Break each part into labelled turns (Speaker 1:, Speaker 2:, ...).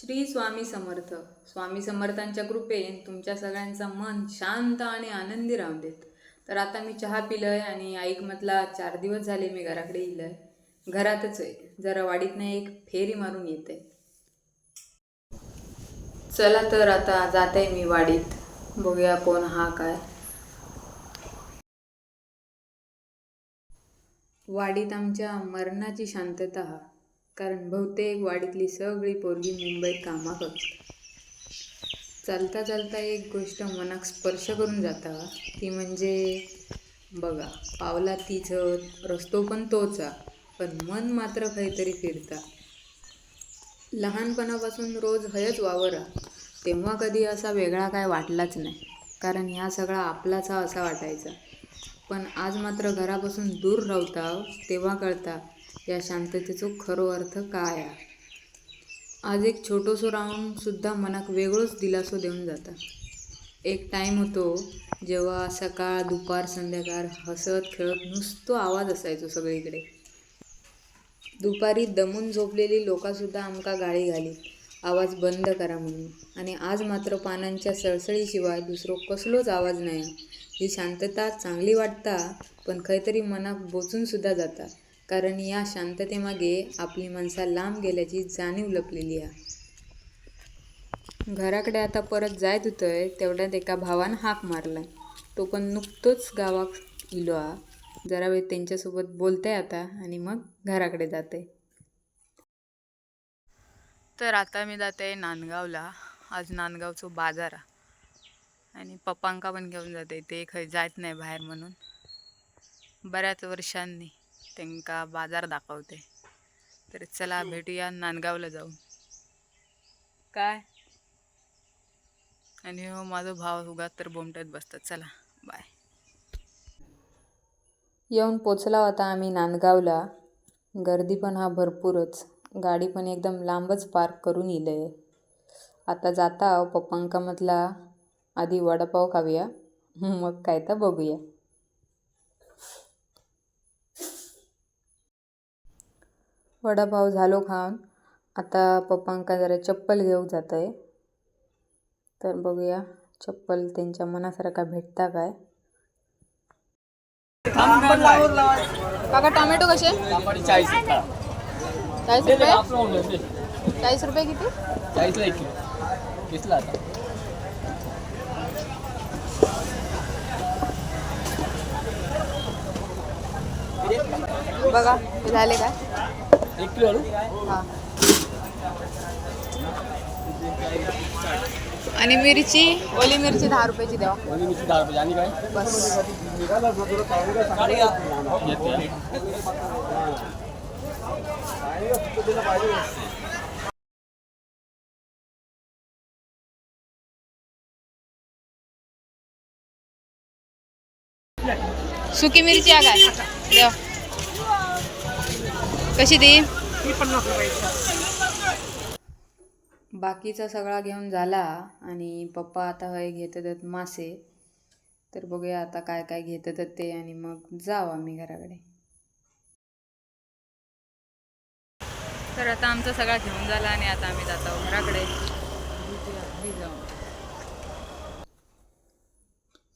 Speaker 1: श्री स्वामी समर्थ. स्वामी समर्थांच्या कृपेन तुमच्या सगळ्यांचा मन शांत आणि आनंदी राहू देत. तर आता मी चहा पिलंय आणि आईक म्हटला चार दिवस झाले मी घराकडे इलंय. घरातच आहे. जरा वाडीतनं एक फेरी मारून येते. चला तर आता जाते मी वाडीत. बघूया कोण हा काय. वाडीत आमच्या मरणाची शांतता. हा कारण बहुतेक वाडीतली सगळी पोरगी मुंबईत कामा करतात. चालता चालता एक गोष्ट मनाक स्पर्श करून जाता. ती म्हणजे बघा पावला तिचं रस्तो पण तोच आहे पण मन मात्र काहीतरी फिरता. लहानपणापासून रोज हयच वावरा. तेव्हा कधी असा वेगळा काय वाटलाच नाही. कारण ह्या सगळा आपलाच हा असा वाटायचा. पण आज मात्र घरापासून दूर राहता तेव्हा कळता या शांततेचो खरो अर्थ काय आहे? आज एक छोटोसो राऊंड सुद्धा मनाक वेगळोच दिलासो देऊन जाता. एक टाईम होतो जेव्हा सकाळ दुपार संध्याकाळ हसत खेळत नुसतो आवाज असायचो सगळीकडे. दुपारी दमून झोपलेली लोकांसुद्धा आमका गाळी घाली आवाज बंद करा म्हणून. आणि आज मात्र पानांच्या सळसळीशिवाय दुसरो कसलोच आवाज नाही. ही शांतता चांगली वाटता पण खंयतरी मनाक बोचून सुद्धा जाता. कारण या शांततेमागे आपली माणसा लांब गेल्याची जाणीव लपलेली आहे. घराकडे आता परत जायत होतंय तेवढ्यात एका भावानं हाक मारलाय. तो पण नुकतोच गावात इलो हा जरा वेळ त्यांच्यासोबत बोलतंय आता आणि मग घराकडे जाते तर आता मी जाते नांदगावला. आज नांदगावचो बाजार आणि पप्पांका पण घेऊन जाते ते खंय जायत नाही बाहेर म्हणून. बऱ्याच वर्षांनी. त्यांका बाजार दाखवते. तर चला भेटूया नांदगावला जाऊन. काय? आणि हो माझा भाव उगाच तर बोमटत बसतात. चला बाय येऊन पोचला होता आम्ही नांदगावला. गर्दी पण हा भरपूरच. गाडी पण एकदम लांबच पार्क करून इलंय आता जाता पप्पांका म्हटला आधी वडापाव खाऊया. मग काय तर बघूया. वडापाव झालो खाऊन. आता पप्पांका जरा चप्पल घेऊन जात आहे तर बघूया चप्पल त्यांच्या मनासारखा भेटता काय. काका टोमॅटो कसे?
Speaker 2: चाळीस
Speaker 1: रुपये? चाळीस रुपये किती?
Speaker 2: चाळीसला एक किलो घेतला आता
Speaker 1: बघा झाले काय
Speaker 2: एक किलो आणू
Speaker 1: हा। आणि मिरची ओली मिरची दहा रुपयाची द्या
Speaker 2: आणि मिरची दहा रुपये आणि काय?
Speaker 1: बस. सुकी मिरची कशी ती? बाकीचा सगळा घेऊन झाला आणि पप्पा आता हय घेतात मासे. तर बघूया आता काय काय घेतात ते आणि मग जाऊ आम्ही घराकडे. तर आता आमचा सगळा घेऊन झाला आणि आता आम्ही जात आहोत घराकडे.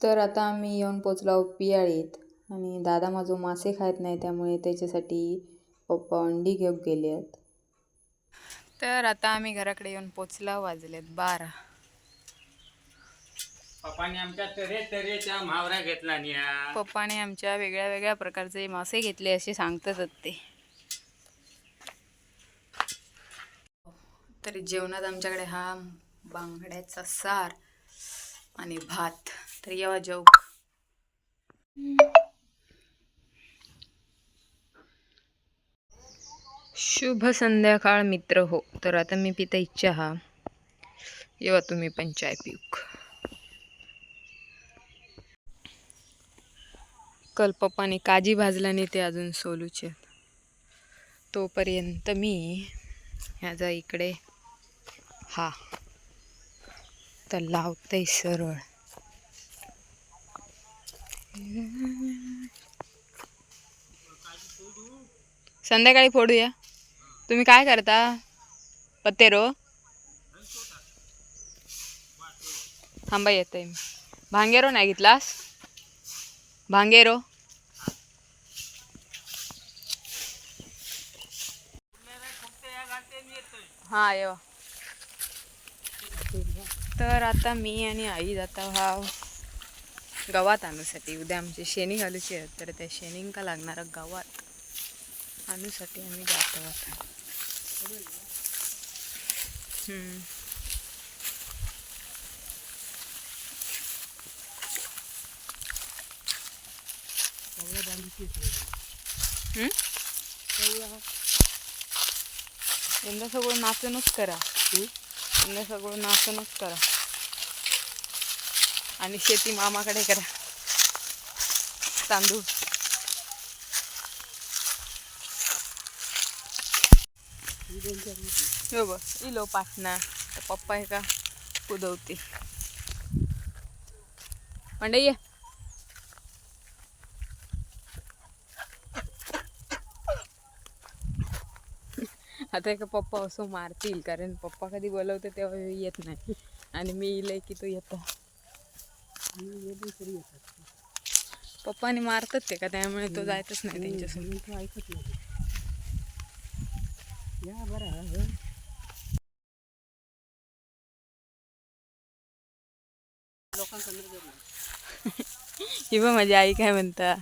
Speaker 1: तर आता आम्ही येऊन पोचलो पियाळीत आणि दादा माझो मासे खात नाही त्यामुळे त्याच्यासाठी पप्पा अंडी घेऊन गेले आहेत तर आता आम्ही घराकडे येऊन पोचला वाजलेत बारा.
Speaker 2: पप्पाने आमच्या तरे तऱ्हेच्या मावऱ्या घेतला निया.
Speaker 1: पप्पाने आमच्या वेगळ्या वेगळ्या प्रकारचे मासे घेतले असे सांगतात ते. तरी जेवणात आमच्याकडे हा बांगड्याचा सार आणि भात. तर येवा जेव. शुभ संध्याकाळ मित्र हो. तर आता मी पिता इच्छा हा. येवा तुम्ही पण चाय पिऊक. कल पप्पाने काजी भाजला नाही ते अजून सोलूचे तोपर्यंत मी ह्याचा इकडे हा. तर लावते सरळ. संध्याकाळी फोडूया? तुम्ही काय करता? पत्तेरो थांबा येत आहे मी भांगेरो नाही घेतलास? भांगेरो हां येवा तर आता मी आणि आई जाता. हा. गवात आणूसाठी उद्या आमची शेणी घालूची आहेत तर त्या शेणींका लागणारा गवात. आणूसाठी आम्ही जातो आता. यंदा सगळं नाचणच करा. यंदा सगळं नाचणच करा. आणि शेती मामाकडे करा. तांदूळ. हे बघ इलो पाटणा. तर पप्पा हे का कुदवते म्हणजे ये. आता एका पप्पा असं मारतील कारण पप्पा कधी बोलवते तेव्हा येत नाही. आणि मी इलय की तो येतो. पप्पाने मारतात ते का? त्यामुळे तो जायतच नाही त्यांच्यासोबत.
Speaker 3: ऐकत नाही या बरं
Speaker 1: ही. बघ माझी आई काय म्हणता.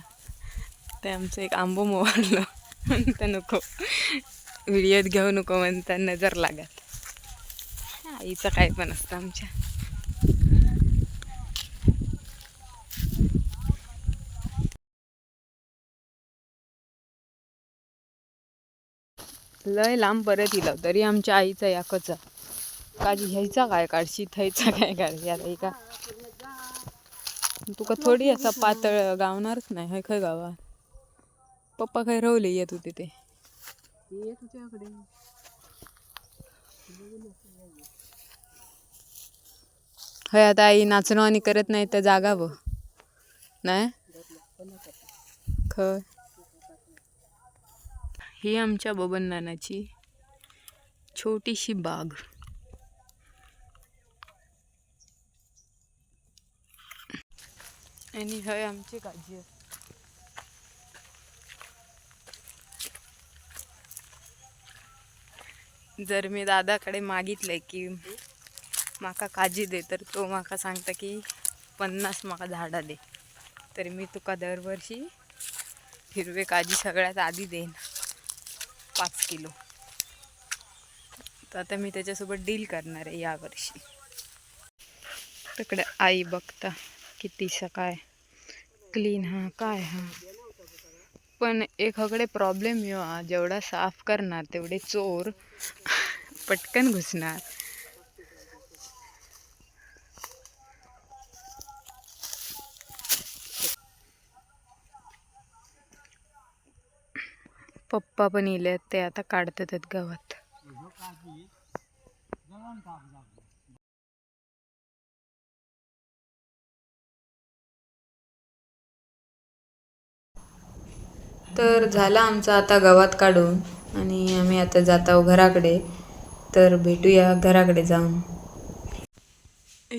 Speaker 1: ते आमचं एक आंबो मोवारलं म्हणता नको. व्हिडिओत घेऊ नको म्हणता नजर लागत. आईचं काय पण असतं आमच्या. लय लांब परत इला तरी आमच्या आईचा याकच काजी ह्याचा काय काढशी थयचा काय काढशी आता एका तुका थोडी असा पातळ गावणारच नाही हाय खय गावात पप्पा काय रवले येत होते ते.
Speaker 3: ये तुझ्याकडे.
Speaker 1: हय आता आई नाचणं आणि करत नाही तर जागा व नाही? खय ही आमच्या बबन नानाची छोटीशी बाग. आणि हय आमची काजी जर मी दादाकडे मागितलंय की माका काजी दे तर तो माका सांगता की पन्नास माका झाडा दे. तर मी तुका दरवर्षी हिरवे काजी सगळ्यात आधी देईन. पाच किलो. तर आता मी त्याच्यासोबत डील करणार आहे यावर्षी. तिकडे आई बघता किती सकाळ क्लीन हा काय हा. पण एक हकडे प्रॉब्लेम येऊ हा जेवढा साफ करणार तेवढे चोर पटकन घुसणार. पप्पा पण इले ते आता काढतात आहेत गावात. तर झाला आमचा आता गावात काढून आणि आम्ही आता जात आहोत घराकडे. तर भेटूया घराकडे जाऊन.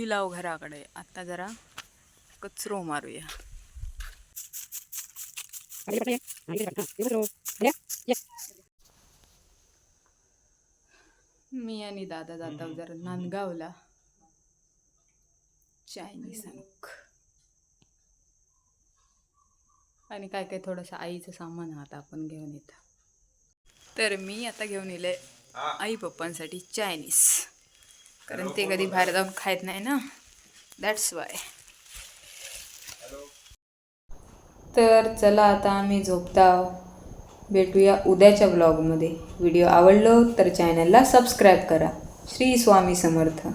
Speaker 1: लाव घराकडे. आता जरा कचरो मारूया. मी आणि दादा जात जरा नांदगावला. चायनीज आणूक. आणि काय काय थोडंसं आईचं सामान आता आपण घेऊन येतं तर मी आता घेऊन येले आई पप्पांसाठी चायनीज. कारण ते कधी बाहेर जाऊन खायत नाही ना. दॅट्स वाय तर चला आता आम्ही झोपता भेटूया उद्याच्या ब्लॉगमध्ये व्हिडिओ आवडलो तर चॅनलला सबस्क्राईब करा. श्री स्वामी समर्थ.